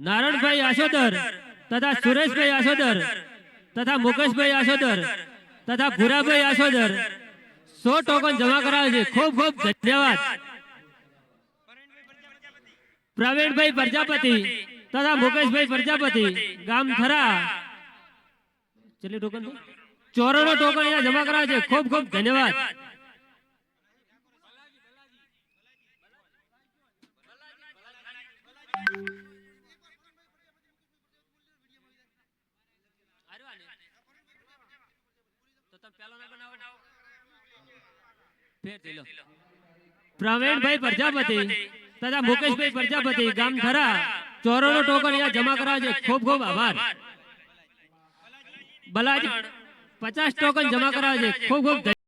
નારણભાઈ આશોદર તથા સુરેશભાઈ આશોદર તથા મુકેશભાઈ આશોદર તથા ભૂરાભાઈ આશોદર સો ટોકન જમા કરાવે છે. ખૂબ ખૂબ ધન્યવાદ. પ્રવીણભાઈ પ્રજાપતિ તથા મુકેશભાઈ પ્રજાપતિ. ગામ થરા. કેટલી ટોકન? ચોરાણું ટોકન અહીંયા જમા કરાવે છે. ખૂબ ખૂબ ધન્યવાદ. પ્રવીણભાઈ પ્રજાપતિ. તથા મુકેશભાઈ પ્રજાપતિ ગામ ચોરો નો ટોકન અહીંયા જમા કરાવે છે ખૂબ ખૂબ આભાર. બલાજી. પચાસ ટોકન જમા કરાવે છે ખૂબ ખૂબ.